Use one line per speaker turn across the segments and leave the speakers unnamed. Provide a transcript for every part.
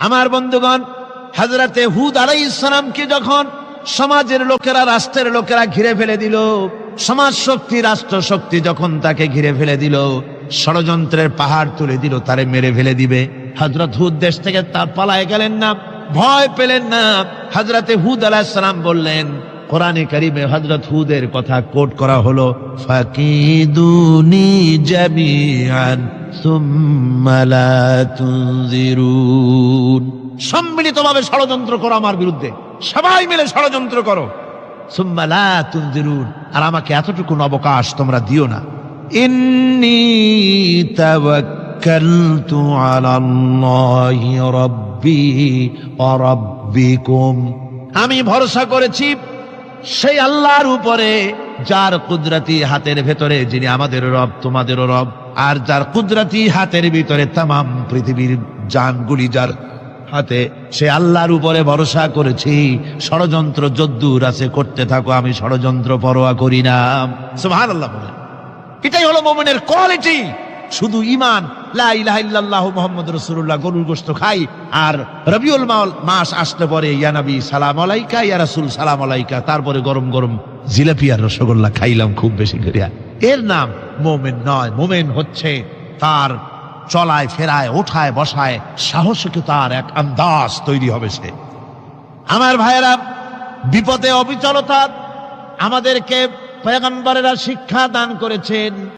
আমার বন্ধুগণ হাজরাতে হুদ আলাই ইসলামকে যখন সমাজের লোকেরা, রাষ্ট্রের লোকেরা ঘিরে ফেলে দিল সমাজ শক্তি রাষ্ট্র শক্তি যখন তাকে ঘিরে ফেলে দিল, ষড়যন্ত্রের পাহাড় তুলে দিল, তারে মেরে ফেলে দিবে। হজরত হুদ দেশ থেকে তার পালায় গেলেন না, ভয় পেলেন না। হজরতে হুদ আলাহিসাম বললেন কোরআনে কারিমে হজরত হুদের কথা কোট করা হলো, ফাকিদুনি জামিআন সুম্মা তুনজিরুন। সম্মিলিতভাবে ষড়যন্ত্র করো আমার বিরুদ্ধে। সবাই মিলে ষড়যন্ত্র করো। সুম্মালা তুনজিরুন। আর আমাকে এতটুকু অবকাশ তোমরা দিও না। ইন্নী তাওয়াক্কালতু আলাল্লাহি রাব্বি আমি ভরসা করেছি সেই আল্লাহর উপরে যার কুদরতি হাতের ভেতরে যিনি আমাদের রব, তোমাদেরও রব, আর যার কুদরতি হাতের ভিতরে তামাম পৃথিবীর জানগুলি যার হাতে, সে আল্লাহর উপরে ভরসা করেছি। ষড়যন্ত্র যদ্দুর আছে, করতে থাকো, আমি ষড়যন্ত্র পরোয়া করি না। বলেন। এটাই হলো মোমেনের কোয়ালিটি। শুধু ইমান সালাম সালাম তারপরে গরম গরম জিলাপি আর রসগোল্লা খাইলাম খুব বেশি করিয়া। এর নাম মোমেন নয়, মোমেন হচ্ছে তার চলায়, ফেরায়, ওঠায়, বসায় সাহসকে তার এক আন্দাজ তৈরি হবে সে। আমার ভাইয়েরা, বিপদে অবিচলতা আমাদেরকে পয়গম্বরেরা শিক্ষা দান করেছেন।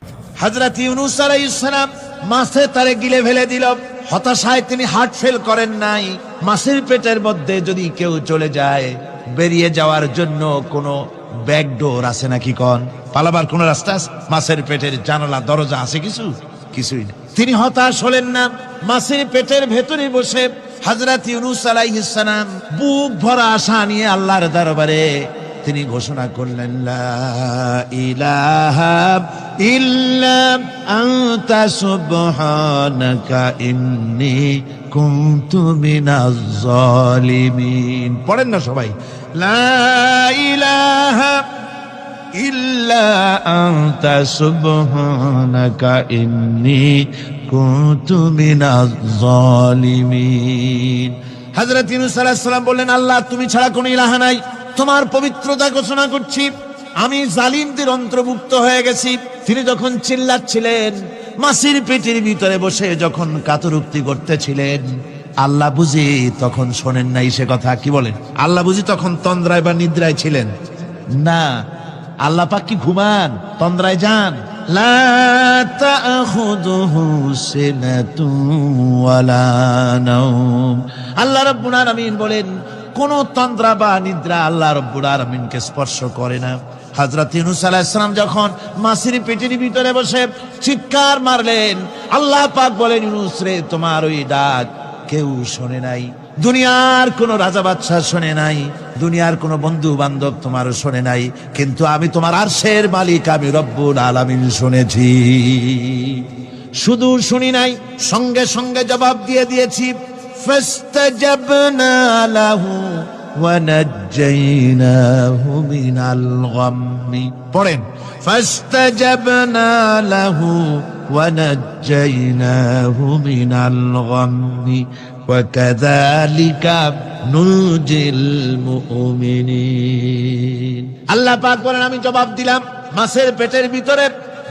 হজরত ইউনুস আলাইহিসসালাম মাছে তারে গিলে ফেলে দিল। হতাশায় তিনি হার্ট ফেল করেন নাই। মাছের পেটের মধ্যে যদি কেউ চলে যায়, বেরিয়ে যাওয়ার জন্য কোনো ব্যাকডোর আছে নাকি কন? পালাবার কোন রাস্তা? মাছের পেটের জানালা, দরজা আছে কিছু? কিছুই না। তিনি হতাশ হলেন না। মাছের পেটের ভেতরে বসে হজরত ইউনুস আলাইহিসসালাম বুক ভরা আশা নিয়ে আল্লাহর দরবারে তিনি ঘোষণা করলেন পড়েন না সবাই, লা ইলাহা ইল্লা আনতা সুবহানাকা ইন্নী কুনতু মিনাজ জালিমিন। হযরত ইউনূস আলাইহিস সালাম বললেন, আল্লাহ, তুমি ছাড়া কোনো ইলাহা নাই। তোমার পবিত্রতা ঘোষণা করছি। আমি জালিমদের অন্তর্ভুক্ত হয়ে গেছি। তিনি যখন চিল্লাচ্ছিলেন, মাসির পেটের ভিতরে বসে যখন কাতরুক্তি করতেছিলেন, আল্লাহ বুঝি তখন শোনেন নাই সে কথা। কি বলেন? আল্লাহ বুঝি তখন তন্দ্রায় বা নিদ্রায় ছিলেন? না, আল্লাহ পাক কি ঘুমান? তন্দ্রায় যান? আল্লাহ রাব্বুল আলামিন বলেন কোন তন্দ্রা বা নিদ্রা আল্লাহ রব্বুল আলামিনকে স্পর্শ করে না। হযরত ইউনূস আলাইহিস সালাম যখন মাসির পেটের ভিতরে বসে চিৎকার মারলেন, আল্লাহ পাক বলেন, ইউনূস রে, তোমার ওই ডাক কেউ শোনে নাই। দুনিয়ার কোন রাজা বাদশাহ শোনে নাই। দুনিয়ার কোন বন্ধু বান্ধব তোমার শোনে নাই। কিন্তু আমি তোমার আরশের মালিক, আমি রব্বুল আলামিন শুনেছি। শুধু শুনি নাই, সঙ্গে সঙ্গে জবাব দিয়ে দিয়েছি। فاستجبنا له ونجيناه من الغم পড়েন فاستجبنا له ونجيناه من الغم وكذلك ننجي المؤمنين আল্লাহ পাক বলেন আমি জবাব দিলাম মাছের পেটের ভিতরে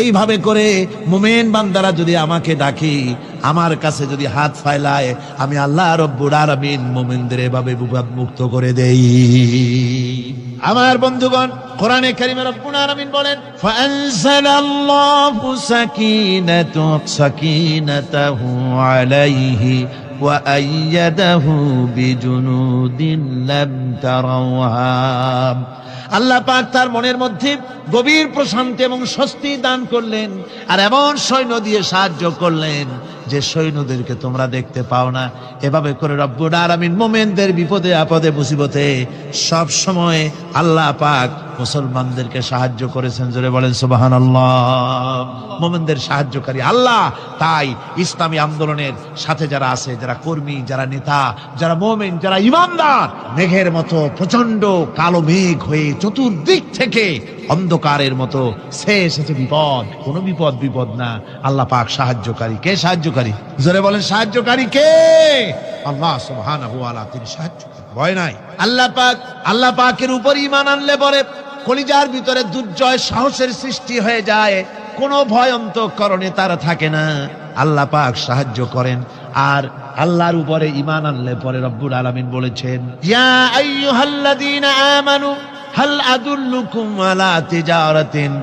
এইভাবে করে মুমিন বান্দারা যদি আমাকে ডাকি, আমার কাছে যদি হাত ফাইলায়, আমি আল্লাহ রব্বুল আলামিন মুমিনদের এভাবে মুক্ত করে দেই। আমার বন্ধুগণ, কোরআনে কারিমে রব্বুল আলামিন বলেন, ফাআনজালাল্লাহু সাকিনাতু সাকিনাতাহু আলাইহি وأيده بجنود لم تروها আল্লাহ পাক তার মনের মধ্যে গভীর প্রশান্তি এবং স্বস্তি দান করলেন আর এমন সৈন্য দিয়ে সাহায্য করলেন যে সৈন্যদেরকে তোমরা দেখতে পাও না, এভাবে করে রব্বুল আলামিন মোমেনদের বিপদে আপদে মুসিবতে সব সময় আল্লাহ পাক মুসলমানদেরকে সাহায্য করেছেন। জোরে বলেন সুবাহান আল্লাহ মোমেনদের সাহায্যকারী আল্লাহ। তাই ইসলামী আন্দোলনের সাথে যারা আছে, যারা কর্মী, যারা নেতা, যারা মোমেন, যারা ইমানদার, মেঘের মতো প্রচণ্ড কালো মেঘ হয়ে চতুর্দিক থেকে অন্ধকারের মতো সে এসেছে বিপদ। কোন বিপদ বিপদ না। আল্লাহ পাক সাহায্যকারী। কে সাহায্যকারী? জোরে বলেন, সাহায্যকারী কে? আল্লাহ তাআলা, তিনি সাহায্যকারী ভয় নাই। আল্লাহ পাক, আল্লাহ পাকের উপর ঈমান আনলে পরে কলিজার ভিতরে দুর্জয় সাহসের সৃষ্টি হয়ে যায়। কোনো ভয় অন্তঃকরণে তার থাকে না। আল্লাহ পাক সাহায্য করেন। আর আল্লাহর উপরে ঈমান আনলে পরে রব্বুল আলামিন বলেছেন, ইয়া আইয়ুহাল্লাযীনা আমানু, হাল আদুল্লুকুম আলা তিজারাতিন?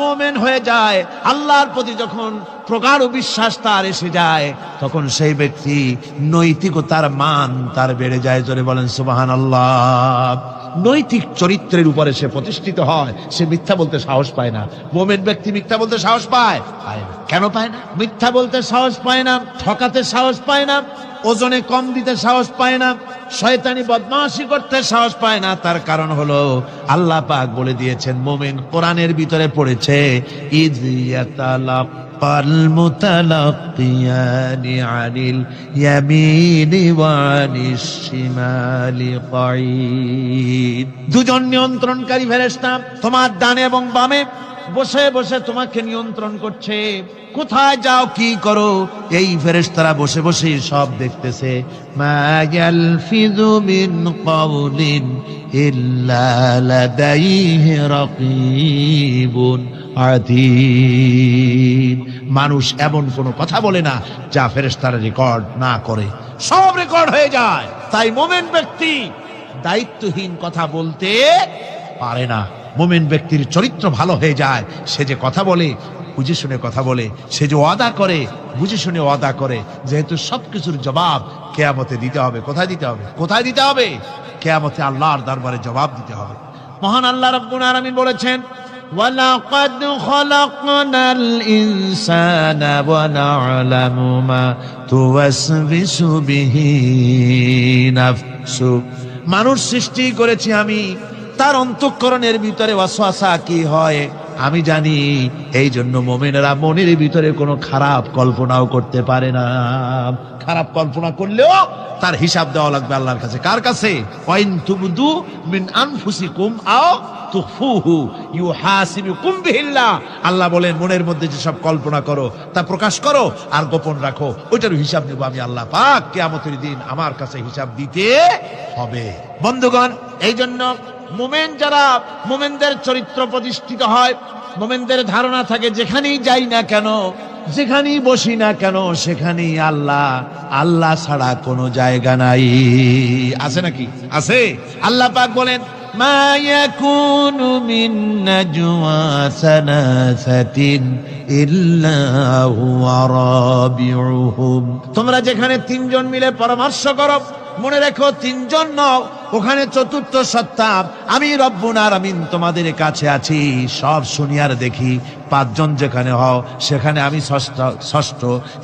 মোমেন হয়ে যায়, আল্লাহর প্রতি যখন প্রগাঢ় বিশ্বাস তার এসে যায়, তখন সেই ব্যক্তি নৈতিকতার মান তার বেড়ে যায়। জোরে বলেন সুবাহান আল্লাহ নৈতিক চরিত্রের উপরে সে প্রতিষ্ঠিত হয়, সে মিথ্যা বলতে সাহস পায় না। মোমেন ব্যক্তি মিথ্যা বলতে সাহস পায়? পায় কেন পায় না? মিথ্যা বলতে সাহস পায় না, ঠকাতে সাহস পায় না, ওজনে কম দিতে সাহস পায় না, শয়তানি বদমাশি করতে সাহস পায় না। তার কারণ হলো, আল্লাহ পাক বলে দিয়েছেন, মোমেন কোরআনের ভিতরে পড়েছে ইদ ইয়াতালাক্কাল মুতালাক্কিয়ানি আনিল ইয়ামিনি ওয়ানিশ শিমালি কাঈদ দুজন নিয়ন্ত্রণকারী ফেরেশতা তোমার ডানে এবং বামে বসে বসে তোমাকে নিয়ন্ত্রণ করছে। কোথায় যাও, কি করো? এই ফেরেশতারা বসে বসে সব দেখতেছে। ইল্লা লাদাইহি রাকীবুন আতীদ মানুষ এমন কোনো কথা বলে না যা ফেরেশতারা রেকর্ড না করে। সব রেকর্ড হয়ে যায়। তাই মোমেন ব্যক্তি দায়িত্বহীন কথা বলতে পারে না। মোমেন ব্যক্তির চরিত্র ভালো হয়ে যায়। সে যে কথা বলে, বুঝে শুনে কথা বলে। সে যে ওয়াদা করে, বুঝে শুনে ওয়াদা করে। যেহেতু সবকিছুর জবাব কেয়ামতে দিতে হবে। কোথায় দিতে হবে? কোথায় দিতে হবে? কেয়ামতে আল্লাহর দরবারে জবাব দিতে হবে। মহান আল্লাহ রব্বুল আলামিন বলেছেন وَلَقَدْ خَلَقْنَا الْإِنسَانَ وَنَعْلَمُ مَا تُوَسْوِسُ بِهِ نَفْسُهُ মানুষ সৃষ্টি করেছি আমি তার অন্তঃকরণের ভিতরে ওয়াসওয়াসা কি হয় আমি জানি এই জন্য মোমেনেরা মনের ভিতরে কোনো খারাপ কল্পনাও করতে পারে না। খারাপ কল্পনা করলেও তার হিসাব দেওয়া লাগবে আল্লাহর কাছে। কার কাছে? আল্লাহ বলেন, মনের মধ্যে যে সব কল্পনা করো, তা প্রকাশ করো আর গোপন রাখো। ওইটার হিসাব নেব আমি আল্লাহ পাক। কিয়ামতের দিন আমার কাছে হিসাব দিতে হবে। বন্ধুগণ, এই জন্য মোমেন যারা মোমেনদের চরিত্র প্রতিষ্ঠিত হয় মোমেনদের ধারণা থাকে যেখানেই যাই না কেন যেখানেই বসি না কেন সেখানেই আল্লাহ আল্লাহ ছাড়া কোনো জায়গা নাই আছে নাকি আছে আল্লাহ পাক বলেন ما يكون من نجوى ثلاثة إلا هو رابعهم তোমরা যেখানে তিনজন মিলে পরামর্শ করো মনে রেখো, তিনজন নও, ওখানে চতুর্থ সত্তা। আমি রব্বুন আর আমিন তোমাদের কাছে আছি। সব শুনিয়ার দেখি। পাঁচজন যেখানে হও, সেখানে আমি ষষ্ঠ ষষ্ঠ।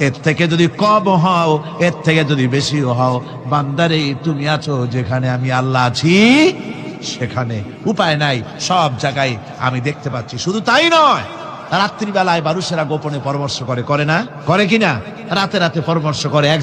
এর থেকে যদি কম হও, এর থেকে যদি বেশি হও, বান্দারে, তুমি আছো যেখানে আমি আল্লাহ আছি, সেখানে। উপায় নাই, সব জায়গায় আমি দেখতে পাচ্ছি। শুধু তাই নয়, রাত্রিবেলায় মানুষেরা গোপনে পরামর্শ করে করে না? করে কিনা? রাতে রাতে পরামর্শ করে, এক